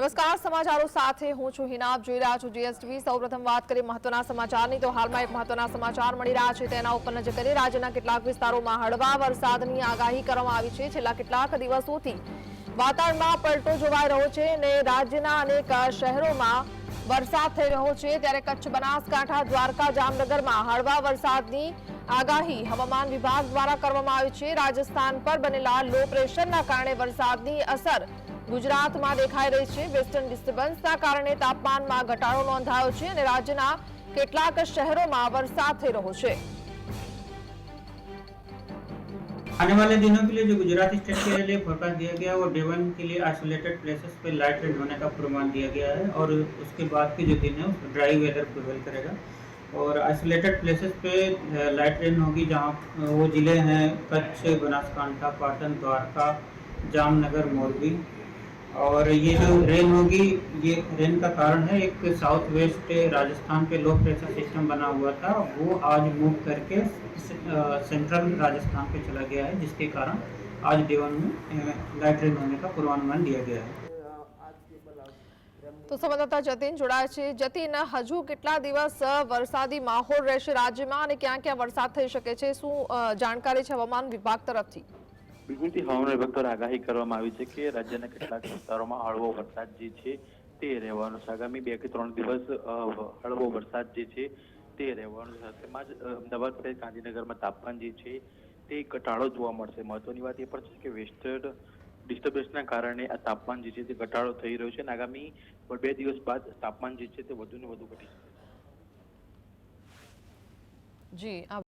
નમસ્કાર સમાચારો સાથે હું છું હિનાબ જોઈ રહ્યા છું જીએસટીવી સૌપ્રથમ વાત કરી મહત્વના સમાચારની તો હાલમાં એક મહત્વના સમાચાર મળી રહ્યા છે તેના ઉપર નજર કરી રાજ્યના કેટલાક વિસ્તારોમાં હળવા વરસાદની આગાહી કરવામાં આવી છે છેલ્લા કેટલાક દિવસોથી વાતાવરણમાં પલટો જોવાઈ રહ્યો છે અને રાજ્યના અનેક શહેરોમાં વરસાદ થઈ રહ્યો છે ત્યારે કચ્છ બનાસકાંઠા દ્વારકા જામનગરમાં હળવા વરસાદની આગાહી હવામાન વિભાગ દ્વારા કરવામાં આવી છે રાજસ્થાન પર બનેલા લો પ્રેશરના કારણે વરસાદની અસર गुजरात માં દેખાઈ રહી છે વેસ્ટર્ન ડિસ્ટર્બન્સા કારણે તાપમાન માં ઘટાડો નોંધાયો છે અને રાજ્યના કેટલાક શહેરો માં વરસાદ થઈ રહ્યો છે આને માટે દિવસો માટે જે ગુજરાતી સ્ટેટ કેલે ફોર્મ આપવામાં આવ્યું છે અને દિવસ માટે આઇસોલેટેડ પ્લેસિસ પર લાઈટ રેઈન થવાનો પ્રમાન دیا گیا છે અને ઉસકે બાદ કે જે દિવસ ડ્રાય વેધર પ્રવેલ કરેગા અને આઇસોલેટેડ પ્લેસિસ પર લાઈટ રેઈન હોગી જ્યાં વો જિલ્લા હે કચ્છ બનાસકાંઠા પાટણ દ્વારકા જામનગર મોરબી और ये जो रेन होगी ये रेन का कारण है एक साउथ वेस्ट राजस्थान पे लो प्रेशर सिस्टम बना हुआ था वो आज मूव करके सेंट्रल राजस्थान पे चला गया है जिसके कारण आज देवन में लाइट रेन होने का पूर्वानुमान दिया गया है तो संवाददाता જતીન જોડાય છે જતીન હજુ કેટલા દિવસ વરસાદી માહોલ રહેશે રાજ્યમાં અને क्या ક્યાં વરસાદ થઈ શકે છે શું જાણકારી છે વિભૂતિ હવામાન વિભાગ આગાહી કરવામાં આવી છે કે રાજ્યના કેટલાક વિસ્તારોમાં હળવો વરસાદ જે છે તે રહેવાનો છે આગામી બે કે ત્રણ દિવસ હળવો વરસાદ જે છે તે રહેવાનું છે તેમાં જ અમદાવાદ સહિત ગાંધીનગરમાં તાપમાન જે છે તે ઘટાડો જોવા મળશે મહત્વની વાત એ પણ છે કે વેસ્ટર્ન ડિસ્ટર્બન્સના કારણે આ તાપમાન જે છે તે ઘટાડો થઈ રહ્યો છે અને આગામી બે દિવસ બાદ તાપમાન જે છે તે વધુ ને વધુ ઘટી શકે જી